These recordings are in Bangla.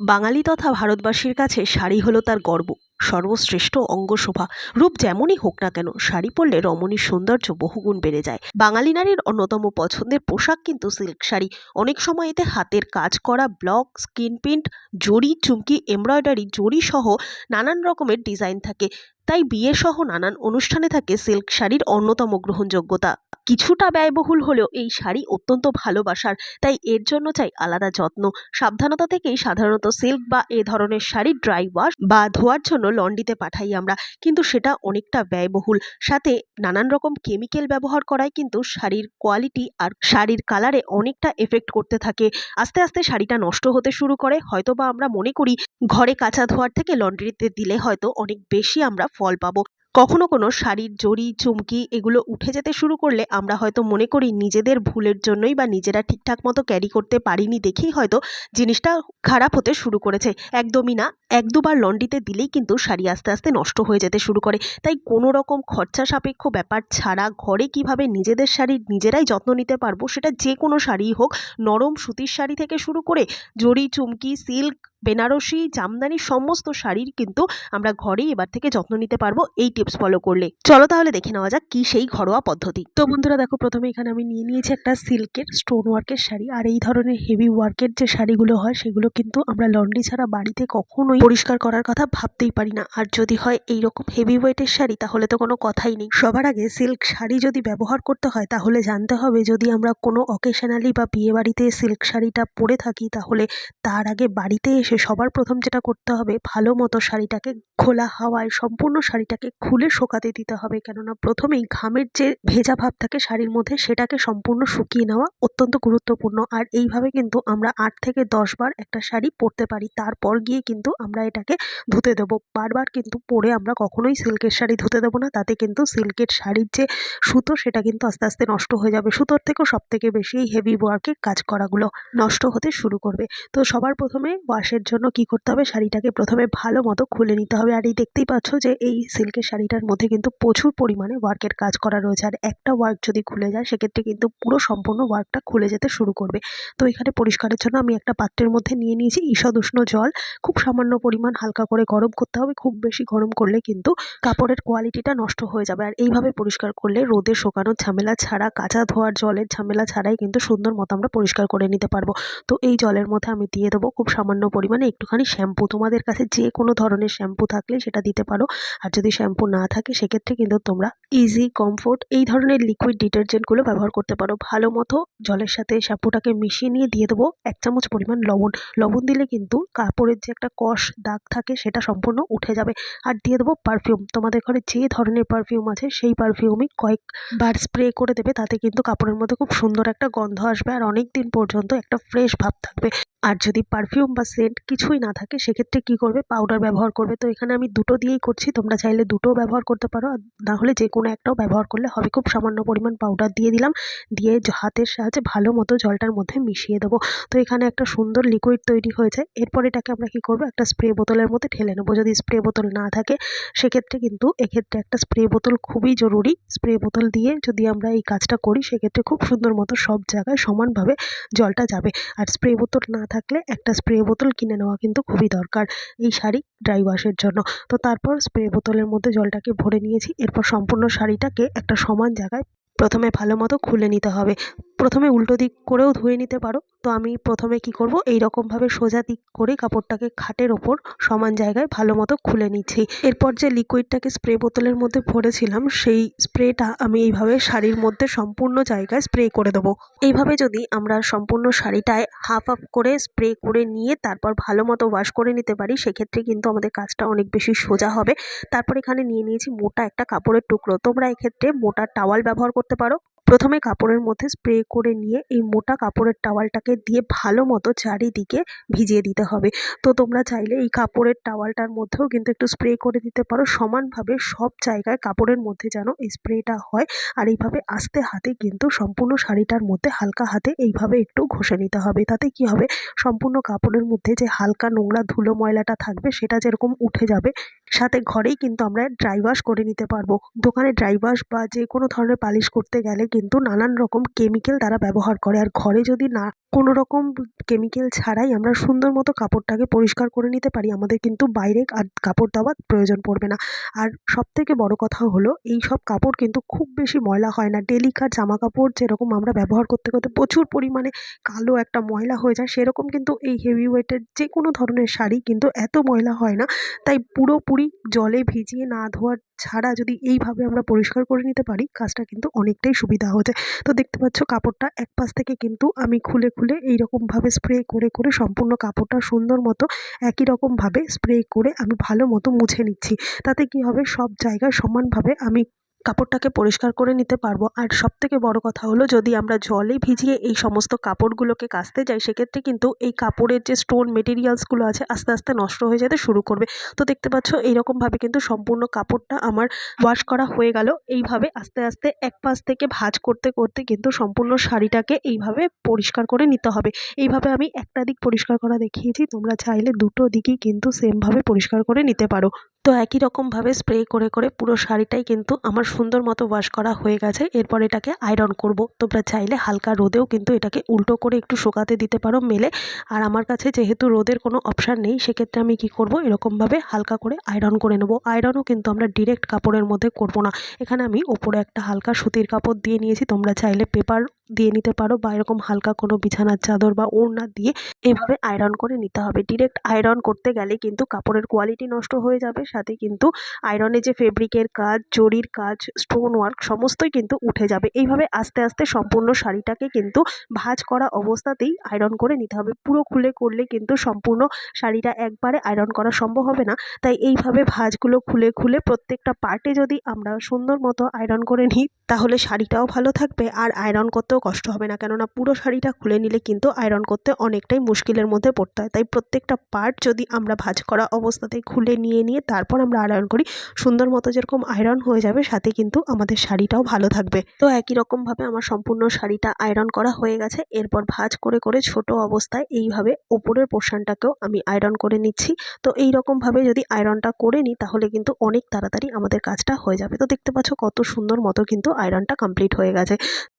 বাঙালি তথা ভারতবাসীর কাছে শাড়ি হলো তার গর্ব। সর্বশ্রেষ্ঠ অঙ্গশোভা। রূপ যেমনই হোক না কেন, শাড়ি পরলে রমণীর সৌন্দর্য বহুগুণ বেড়ে যায়। বাঙালি নারীর অন্যতম পছন্দের পোশাক কিন্তু সিল্ক শাড়ি। অনেক সময় এতে হাতের কাজ করা, ব্লক, স্কিন প্রিন্ট, জড়ি, চুমকি, এমব্রয়ডারি জড়ি সহ নানান রকমের ডিজাইন থাকে। তাই বিয়ে সহ নানান অনুষ্ঠানে থাকে সিল্ক শাড়ির অন্যতম গ্রহণযোগ্যতা। কিছুটা ব্যয়বহুল হলেও এই শাড়ি অত্যন্ত ভালোবাসার, তাই এর জন্য চাই আলাদা যত্ন। সাবধানতা থেকেই সাধারণত সিল্ক বা এ ধরনের শাড়ি ড্রাই ওয়াশ বা ধোয়ার জন্য লন্ড্রিতে পাঠাই আমরা, কিন্তু সেটা অনেকটা ব্যয়বহুল। সাথে নানান রকম কেমিক্যাল ব্যবহার করায় কিন্তু শাড়ির কোয়ালিটি আর শাড়ির কালারে অনেকটা এফেক্ট করতে থাকে। আস্তে আস্তে শাড়িটা নষ্ট হতে শুরু করে হয়তো বা আমরা মনে করি ঘরে কাঁচা ধোয়ার থেকে লন্ড্রিতে দিলে হয়তো অনেক বেশি আমরা ফল পাবো। কখনো কোনো শাড়ির জরি চুমকি এগুলো উঠে যেতে শুরু করলে আমরা হয়তো মনে করি নিজেদের ভুলের জন্যই বা নিজেরা ঠিকঠাক মতো ক্যারি করতে পারিনি দেখেই হয়তো জিনিসটা খারাপ হতে শুরু করেছে। একদমই না। এক দুবার লন্ড্রিতে দিলেই কিন্তু শাড়ি আস্তে আস্তে নষ্ট হয়ে যেতে শুরু করে। তাই কোনো রকম খরচা সাপেক্ষ ব্যাপার ছাড়া ঘরে কীভাবে নিজেদের শাড়ির নিজেরাই যত্ন নিতে পারব সেটা যে কোনো শাড়িই হোক, নরম সুতির শাড়ি থেকে শুরু করে জরি চুমকি সিল্ক বেনারসি, জামদানি সমস্ত শাড়ির কিন্তু আমরা ঘরেই এবার থেকে যত্ন নিতে পারব। এই টিপস ফলো করলে। চলো তাহলে দেখে নেওয়া যাক কি সেই ঘরোয়া পদ্ধতি। তো বন্ধুরা দেখো, প্রথমে এখানে আমি নিয়ে নিয়েছি একটা সিল্কের স্টোন ওয়ার্কের শাড়ি। আর এই ধরনের হেভি ওয়ার্কের যে শাড়িগুলো হয়, সেগুলো কিন্তু আমরা লন্ড্রি ছাড়া বাড়িতে কখনোই পরিষ্কার করার কথা ভাবতেই পারি না। আর যদি হয় এই রকম হেভি ওয়েটের শাড়ি, তাহলে তো কোনো কথাই নেই। সবার আগে সিল্ক শাড়ি যদি ব্যবহার করতে হয়, তাহলে জানতে হবে যদি আমরা কোনো অকেশনালি বা বিয়ে বাড়িতে সিল্ক শাড়িটা পরে থাকি, তাহলে তার আগে বাড়িতে এসে সবার প্রথম যেটা করতে হবে, ভালো মতো শাড়িটাকে খোলা হাওয়ায় সম্পূর্ণ শাড়িটাকে খুলে শোকাতে দিতে হবে। কেননা প্রথমেই ঘামের যে ভেজা ভাব থাকে শাড়ির মধ্যে, সেটাকে সম্পূর্ণ শুকিয়ে নেওয়া অত্যন্ত গুরুত্বপূর্ণ। আর এইভাবে কিন্তু আমরা আট থেকে দশ বার একটা শাড়ি পরতে পারি, তারপর গিয়ে কিন্তু আমরা এটাকে ধুতে দেবো। বারবার কিন্তু পরে আমরা কখনোই সিল্কের শাড়ি ধুতে দেবো না, তাতে কিন্তু সিল্কের শাড়ির যে সুতো, সেটা কিন্তু আস্তে আস্তে নষ্ট হয়ে যাবে। সুতোর থেকেও সব থেকে বেশি হেভি ওয়ার্কের কাজ করাগুলো নষ্ট হতে শুরু করবে। তো সবার প্রথমে ওয়াশের জন্য কি করতে হবে? শাড়িটাকে প্রথমে ভালো মতো খুলে নিতে হবে। আর এই দেখতেই পাচ্ছ যে এই সিল্কের শাড়িটার মধ্যে কিন্তু প্রচুর পরিমাণে ওয়ার্কের কাজ করা রয়েছে। আর একটা ওয়ার্ক যদি খুলে যায়, সেক্ষেত্রে কিন্তু পুরো সম্পূর্ণ ওয়ার্কটা খুলে যেতে শুরু করবে। তো এখানে পরিষ্কারের জন্য আমি একটা পাত্রের মধ্যে নিয়ে নিয়েছি ঈষদ উষ্ণ জল। খুব সামান্য পরিমাণ হালকা করে গরম করতে হবে। খুব বেশি গরম করলে কিন্তু কাপড়ের কোয়ালিটিটা নষ্ট হয়ে যাবে। আর এইভাবে পরিষ্কার করলে রোদে শোকানোর ঝামেলা ছাড়া, কাঁচা ধোয়ার জলের ঝামেলা ছাড়াই কিন্তু সুন্দর মতো আমরা পরিষ্কার করে নিতে পারব। তো এই জলের মধ্যে আমি দিয়ে দেবো খুব সামান্য পরিমাণে একটুখানি শ্যাম্পু তোমাদের কাছে যে কোনো ধরনের শ্যাম্পু থাকলে সেটা দিতে পারো। আর যদি শ্যাম্পু না থাকে, সেক্ষেত্রে কিন্তু তোমরা ইজি কমফোর্ট এই ধরনের লিকুইড ডিটারজেন্টগুলো ব্যবহার করতে পারো। ভালো মতো জলের সাথে শ্যাম্পুটাকে মিশিয়ে নিয়ে দিয়ে দেবো এক চামচ পরিমাণ লবণ। লবণ দিলে কিন্তু কাপড়ের যে একটা কষ দাগ থাকে, সেটা সম্পূর্ণ উঠে যাবে। আর দিয়ে দেবো পারফিউম তোমাদের ঘরে যে ধরনের পারফিউম আছে, সেই পারফিউমই কয়েকবার স্প্রে করে দেবে। তাতে কিন্তু কাপড়ের মধ্যে খুব সুন্দর একটা গন্ধ আসবে। আর অনেক দিন পর্যন্ত একটা ফ্রেশ ভাব থাকবে। আর যদি পারফিউম বা সেন্ট কিছুই না থাকে, সেক্ষেত্রে কী করবে? পাউডার ব্যবহার করবে। তো এখানে আমি দুটো দিয়েই করছি। তোমরা চাইলে দুটোও ব্যবহার করতে পারো। না হলে যে কোনো একটাও ব্যবহার করলে হবে। খুব সামান্য পরিমাণ পাউডার দিয়ে দিলাম। দিয়ে হাতের সাহায্যে ভালো মতো জলটার মধ্যে মিশিয়ে দেবো। তো এখানে একটা সুন্দর লিকুইড তৈরি হয়ে যায় এরপর এটাকে আমরা কী করব? একটা স্প্রে বোতলের মধ্যে ঢেলে নেব। যদি স্প্রে বোতল না থাকে, সেক্ষেত্রে কিন্তু এক্ষেত্রে একটা স্প্রে বোতল খুবই জরুরি। স্প্রে বোতল দিয়ে যদি আমরা এই কাজটা করি, সেক্ষেত্রে খুব সুন্দর মতো সব জায়গায় সমানভাবে জলটা যাবে। আর স্প্রে বোতল না থাকলে একটা স্প্রে বোতল কিনে নেওয়া কিন্তু খুবই দরকার এই শাড়ি ড্রাই ওয়াশের জন্য। তো তারপর স্প্রে বোতলের মধ্যে জলটাকে ভরে নিয়েছি, এরপর সম্পূর্ণ শাড়িটাকে একটা সমান জায়গায় প্রথমে ভালো মতো খুলে নিতে হবে। প্রথমে উল্টো দিক করেও ধুয়ে নিতে পারো। তো আমি প্রথমে কি করব? এই রকমভাবে সোজা দিক করে কাপড়টাকে খাটের ওপর সমান জায়গায় ভালো মতো খুলে নিচ্ছি। এরপর যে লিকুইডটাকে স্প্রে বোতলের মধ্যে ভরেছিলাম, সেই স্প্রেটা আমি এইভাবে শাড়ির মধ্যে সম্পূর্ণ জায়গায় স্প্রে করে দেবো। এইভাবে যদি আমরা সম্পূর্ণ শাড়িটায় হাফ হাফ করে স্প্রে করে নিয়ে তারপর ভালো মতো ওয়াশ করে নিতে পারি, সেক্ষেত্রে কিন্তু আমাদের কাজটা অনেক বেশি সোজা হবে। তারপর এখানে নিয়ে নিয়েছি মোটা একটা কাপড়ের টুকরো। তোমরা এক্ষেত্রে মোটা টাওয়াল ব্যবহার করতে পারো। প্রথমে কাপড়ের মধ্যে স্প্রে করে নিয়ে এই মোটা কাপড়ের টাওয়ালটাকে দিয়ে ভালো মতো চারিদিকে ভিজিয়ে দিতে হবে। তো তোমরা চাইলে এই কাপড়ের টাওয়ালটার মধ্যেও কিন্তু একটু স্প্রে করে দিতে পারো। সমানভাবে সব জায়গায় কাপড়ের মধ্যে যেন এই স্প্রেটা হয়। আর এইভাবে আস্তে হাতে কিন্তু সম্পূর্ণ শাড়িটার মধ্যে হালকা হাতে এইভাবে একটু ঘষে নিতে হবে। তাতে কি হবে? সম্পূর্ণ কাপড়ের মধ্যে যে হালকা নোংরা ধুলো ময়লাটা থাকবে সেটা যেরকম উঠে যাবে সাথে ঘরেই কিন্তু আমরা ড্রাই ওয়াশ করে নিতে পারব। দোকানে ড্রাই ওয়াশ বা যে কোনো ধরনের পালিশ করতে গেলে কিন্তু নানান রকম কেমিক্যাল তারা ব্যবহার করে। আর ঘরে যদি না কোনো রকম কেমিক্যাল ছাড়াই আমরা সুন্দর মতো কাপড়টাকে পরিষ্কার করে নিতে পারি। আমাদের কিন্তু বাইরে আর কাপড় দেওয়ার প্রয়োজন পড়বে না। আর সবথেকে বড় কথা হলো, এই সব কাপড় কিন্তু খুব বেশি ময়লা হয় না। ডেলিকার জামা কাপড় যেরকম আমরা ব্যবহার করতে করতে প্রচুর পরিমাণে কালো একটা ময়লা হয়ে যায়, সেরকম কিন্তু এই হেভি ওয়েটের যে কোনো ধরনের শাড়ি কিন্তু এত ময়লা হয় না। তাই পুরোপুরি জলে ভিজিয়ে না ধোয়ার ছাড়া যদি এইভাবে আমরা পরিষ্কার করে নিতে পারি, কাজটা কিন্তু অনেকটাই সুবিধা হয়ে যায়। তো দেখতে পাচ্ছ, কাপড়টা এক পাশ থেকে কিন্তু আমি খুলে খুলে এই ভাবে স্প্রে করে করে সম্পূর্ণ কাপড়টা সুন্দর মতো একই রকমভাবে স্প্রে করে আমি ভালো মতো মুছে নিচ্ছি। তাতে কি হবে? সব জায়গায় সমানভাবে আমি কাপড়টাকে পরিষ্কার করে নিতে পারব। আর সবথেকে বড় কথা হলো, যদি আমরা জলে ভিজিয়ে এই সমস্ত কাপড়গুলোকে কাচতে যাই, সেক্ষেত্রে কিন্তু এই কাপড়ের যে স্টোন মেটেরিয়ালসগুলো আছে, আস্তে আস্তে নষ্ট হয়ে যেতে শুরু করবে। তো দেখতে পাচ্ছ, এইরকমভাবে কিন্তু সম্পূর্ণ কাপড়টা আমার ওয়াশ করা হয়ে গেল। এইভাবে আস্তে আস্তে এক পাশ থেকে ভাজ করতে করতে কিন্তু সম্পূর্ণ শাড়িটাকে এইভাবে পরিষ্কার করে নিতে হবে। এইভাবে আমি একটা দিক পরিষ্কার করা দেখিয়েছি, তোমরা চাইলে দুটো দিকই কিন্তু সেমভাবে পরিষ্কার করে নিতে পারো। তো একই রকমভাবে স্প্রে করে করে পুরো শাড়িটাই কিন্তু আমার সুন্দর মতো ওয়াশ করা হয়ে গেছে। এরপর এটাকে আয়রন করব। তোমরা চাইলে হালকা রোদেও কিন্তু এটাকে উল্টো করে একটু শুকাতে দিতে পারো মেলে। আর আমার কাছে যেহেতু রোদের কোনো অপশান নেই, সেক্ষেত্রে আমি কি করব? এরকমভাবে হালকা করে আয়রন করে নেব। আয়রনও কিন্তু আমরা ডিরেক্ট কাপড়ের মধ্যে করব না। এখানে আমি ওপরে একটা হালকা সুতির কাপড় দিয়ে নিয়েছি। তোমরা চাইলে পেপার দিয়ে নিতে পারো বা এরকম হালকা কোনো বিছানার চাদর বা ওড়না দিয়ে এভাবে আয়রন করে নিতে হবে। ডিরেক্ট আয়রন করতে গেলে কিন্তু কাপড়ের কোয়ালিটি নষ্ট হয়ে যাবে, সাথে কিন্তু আয়রনে যে ফেব্রিকের কাজ, জরির কাজ স্টোন ওয়ার্ক সমস্তই কিন্তু উঠে যাবে। এইভাবে আস্তে আস্তে সম্পূর্ণ শাড়িটাকে কিন্তু ভাজ করা অবস্থাতেই আয়রন করে নিতে হবে। পুরো খুলে করলে কিন্তু সম্পূর্ণ শাড়িটা একবারে আয়রন করা সম্ভব হবে না। তাই এইভাবে ভাজগুলো খুলে খুলে প্রত্যেকটা পার্টে যদি আমরা সুন্দর মতো আয়রন করে নিই, তাহলে শাড়িটাও ভালো থাকবে। আর আয়রন করতেও কষ্ট হবে না। কেননা পুরো শাড়িটা খুলে নিলে কিন্তু আয়রন করতে অনেকটাই মুশকিলের মধ্যে পড়তে হয়। তাই প্রত্যেকটা পার্ট যদি আমরা ভাঁজ করা অবস্থাতেই খুলে নিয়ে নিয়ে তারপর আমরা আয়রন করি, সুন্দর মতো যেরকম আয়রন হয়ে যাবে, সাথে কিন্তু আমাদের শাড়িটাও ভালো থাকবে। তো একই রকমভাবে আমার সম্পূর্ণ শাড়িটা আয়রন করা হয়ে গেছে। এরপর ভাজ করে করে ছোট অবস্থায় এইভাবে ওপরের পোর্শনটাকেও আমি আয়রন করে নিচ্ছি। তো এই রকমভাবে যদি আয়রনটা করে নিই, তাহলে কিন্তু অনেক তাড়াতাড়ি আমাদের কাজটা হয়ে যাবে। তো দেখতে পাচ্ছ কত সুন্দর মতো কিন্তু আয়রনটা কমপ্লিট হয়ে গেছে।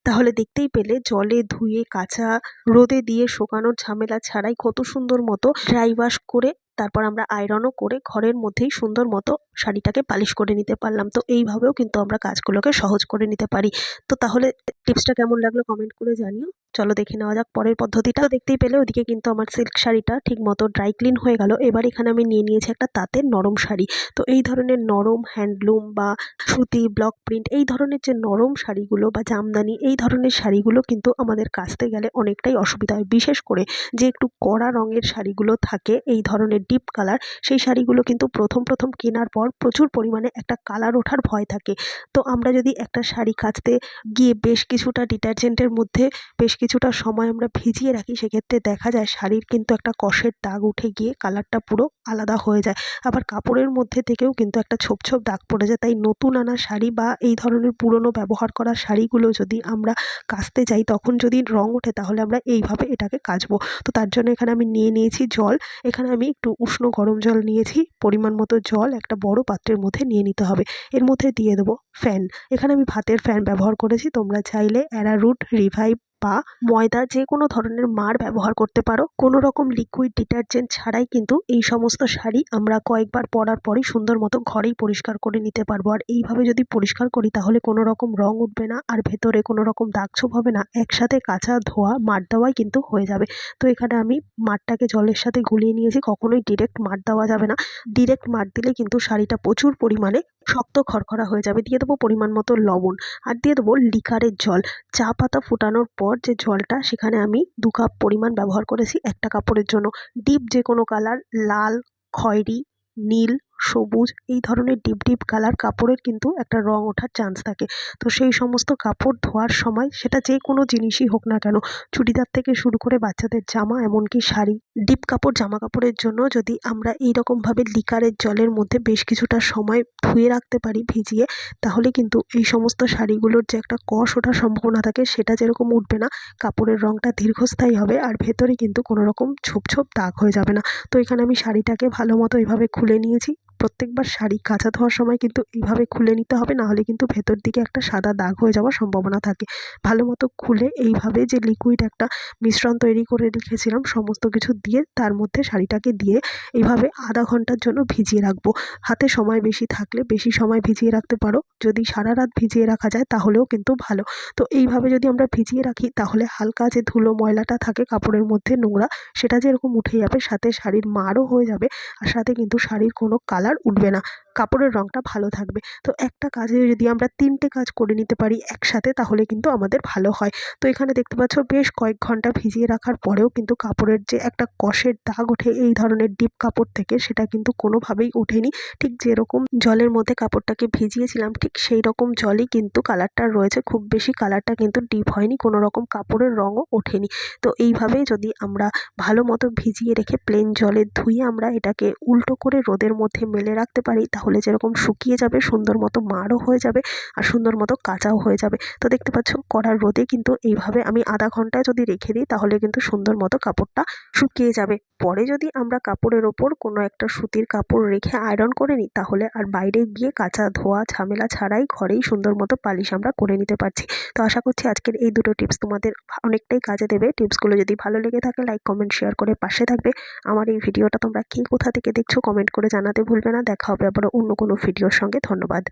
তাহলে দেখতেই পেলে জলে ধুয়ে, কাঁচা রোদে দিয়ে শোকানোর ঝামেলা ছাড়াই কত সুন্দর মতো ড্রাই ওয়াশ করে তারপর আমরা আয়রনও করে ঘরের মধ্যেই সুন্দর মতো শাড়িটাকে পালিশ করে নিতে পারলাম। তো এইভাবেও কিন্তু আমরা কাজগুলোকে সহজ করে নিতে পারি। তো তাহলে টিপসটা কেমন লাগল কমেন্ট করে জানিও। চলো দেখে নেওয়া যাক পরের পদ্ধতিটা। দেখতেই পেলে, ওদিকে কিন্তু আমার সিল্ক শাড়িটা ঠিক মতো ড্রাই ক্লিন হয়ে গেল। এবার এখানে আমি নিয়ে নিয়েছি একটা তাঁতের নরম শাড়ি। তো এই ধরনের নরম হ্যান্ডলুম বা সুতি ব্লক প্রিন্ট এই ধরনের যে নরম শাড়িগুলো বা জামদানি এই ধরনের শাড়িগুলো কিন্তু আমাদের কাচতে গেলে অনেকটাই অসুবিধা হয়। বিশেষ করে যে একটু কড়া রঙের শাড়িগুলো থাকে, এই ধরনের ডিপ কালার সেই শাড়িগুলো কিন্তু প্রথম প্রথম কেনার পর প্রচুর পরিমাণে একটা কালার ওঠার ভয় থাকে। তো আমরা যদি একটা শাড়ি কাচতে গিয়ে বেশ কিছুটা ডিটারজেন্টের মধ্যে বেশ কিছুটা সময় আমরা ভিজিয়ে রাখি, সেক্ষেত্রে দেখা যায় শাড়ির কিন্তু একটা কষের দাগ উঠে গিয়ে কালারটা পুরো আলাদা হয়ে যায়। আবার কাপড়ের মধ্যে থেকেও কিন্তু একটা ছোপ ছোপ দাগ পড়ে যায়। তাই নতুন আনা শাড়ি বা এই ধরনের পুরনো ব্যবহার করা শাড়িগুলো যদি আমরা কাচতে যাই, তখন যদি রং ওঠে, তাহলে আমরা এইভাবে এটাকে কাচবো। তো তার জন্য এখানে আমি নিয়ে নিয়েছি জল। এখানে আমি একটু উষ্ণ গরম জল নিয়েছি, পরিমাণ মতো জল একটা বড় পাত্রের মধ্যে নিয়ে নিতে হবে। এর মধ্যে দিয়ে দেবো ফ্যান। এখানে আমি ভাতের ফ্যান ব্যবহার করেছি, তোমরা চাইলে অ্যারারুট, রিভাইভ বা ময়দা যে কোনো ধরনের মার ব্যবহার করতে পারো। কোনো রকম লিকুইড ডিটারজেন্ট ছাড়াই কিন্তু এই সমস্ত শাড়ি আমরা কয়েকবার পরার পরই সুন্দর মতো ঘরেই পরিষ্কার করে নিতে পারব। আর এইভাবে যদি পরিষ্কার করি তাহলে কোনো রকম রং উঠবে না আর ভেতরে কোনো রকম দাগ ছোপ হবে না। একসাথে কাঁচা ধোয়া, মার দেওয়াই কিন্তু হয়ে যাবে। তো এখানে আমি মারটাকে জলের সাথে গুলিয়ে নিয়েছি। কখনোই ডিরেক্ট মার দেওয়া যাবে না। ডিরেক্ট মার দিলে কিন্তু শাড়িটা প্রচুর পরিমাণে শক্ত খড়খড়া হয়ে যাবে। দিয়ে দেবো পরিমাণ মতো লবণ আর দিয়ে দেবো লিকারের জল। চা পাতা ফুটানোর পর যে জলটা, সেখানে আমি দু কাপ পরিমাণ ব্যবহার করেছি একটা কাপড়ের জন্য। ডিপ যে কোনো কালার, লাল, খয়েরি, নীল সবুজ, এই ধরনের ডিপ ডিপ কালার কাপড়ের কিন্তু একটা রং ওঠার চান্স থাকে। তো সেই সমস্ত কাপড় ধোয়ার সময় সেটা যে কোনো জিনিসই হোক না কেন, চুড়িদার থেকে শুরু করে বাচ্চাদের জামা এমনকি শাড়ি, ডিপ কাপড়, জামা কাপড়ের জন্য যদি আমরা এই রকমভাবে লিকারের জলের মধ্যে বেশ কিছুটা সময় ধুয়ে রাখতে পারি ভিজিয়ে, তাহলে কিন্তু এই সমস্ত শাড়িগুলোর যে একটা কষ ওঠার সম্ভাবনা থাকে, সেটা যেরকম উঠবে না, কাপড়ের রঙটা দীর্ঘস্থায়ী হবে আর ভেতরে কিন্তু কোনো রকম ছোপ ছোপ দাগ হয়ে যাবে না। তো এখানে আমি শাড়িটাকে ভালো মতো এইভাবে খুলে নিয়েছি। প্রত্যেকবার শাড়ি কাচা ধোয়ার সময় কিন্তু এইভাবে খুলে নিতে হবে, নাহলে কিন্তু ভেতর দিকে একটা সাদা দাগ হয়ে যাওয়ার সম্ভাবনা থাকে। ভালো মতো খুলে এইভাবে যে লিকুইড একটা মিশ্রণ তৈরি করে রেখেছিলাম, সমস্ত কিছু দিয়ে তার মধ্যে শাড়িটাকে দিয়ে এইভাবে আধা ঘণ্টার জন্য ভিজিয়ে রাখব। হাতে সময় বেশি থাকলে বেশি সময় ভিজিয়ে রাখতে পারো। যদি সারা রাত ভিজিয়ে রাখা যায় তাহলেও কিন্তু ভালো। তো এইভাবে যদি আমরা ভিজিয়ে রাখি, তাহলে হালকা যে ধুলো ময়লাটা থাকে কাপড়ের মধ্যে নোংরা, সেটা যেরকম উঠে যাবে, সাথে শাড়ির মারও হয়ে যাবে, আর সাথে কিন্তু শাড়ির কোনো কালার উঠবে না। কাপড়ের রঙটা ভালো থাকবে। তো একটা কাজে যদি আমরা তিনটে কাজ করে নিতে পারি একসাথে, তাহলে কিন্তু আমাদের ভালো হয়। তো এখানে দেখতে পাচ্ছ বেশ কয়েক ঘণ্টা ভিজিয়ে রাখার পরেও কিন্তু কাপড়ের যে একটা কষের দাগ ওঠে এই ধরনের ডিপ কাপড় থেকে, সেটা কিন্তু কোনোভাবেই ওঠেনি। ঠিক যেরকম জলের মধ্যে কাপড়টাকে ভিজিয়েছিলাম, ঠিক সেই রকম জলই কিন্তু কালারটা রয়েছে। খুব বেশি কালারটা কিন্তু ডিপ হয়নি, কোনো রকম কাপড়ের রঙও ওঠেনি। তো এইভাবেই যদি আমরা ভালো মতো ভিজিয়ে রেখে প্লেন জলে ধুয়ে আমরা এটাকে উল্টো করে রোদের মধ্যে মেলে রাখতে পারি, তাহলে যেরকম শুকিয়ে যাবে, সুন্দর মতো মারও হয়ে যাবে আর সুন্দর মতো কাঁচাও হয়ে যাবে। তো দেখতে পাচ্ছ, কড়ার রোদে কিন্তু এইভাবে আমি আধা ঘণ্টা যদি রেখে দিই, তাহলে কিন্তু সুন্দর মতো কাপড়টা শুকিয়ে যাবে। পরে যদি আমরা কাপড়ের ওপর কোনো একটা সুতির কাপড় রেখে আয়রন করে নিই, তাহলে আর বাইরে গিয়ে কাঁচা ধোয়া, ঝামেলা ছাড়াই ঘরেই সুন্দর মতো পালিশ আমরা করে নিতে পারছি। তো আশা করছি আজকের এই দুটো টিপস তোমাদের অনেকটাই কাজে দেবে। টিপসগুলো যদি ভালো লেগে থাকে লাইক কমেন্ট শেয়ার করে পাশে থাকবে। আমার এই ভিডিওটা তোমরা কে কোথা থেকে দেখছ কমেন্ট করে জানাতে ভুলবে না। দেখা হবে আবার অন্য কোনো ভিডিওর সঙ্গে। ধন্যবাদ।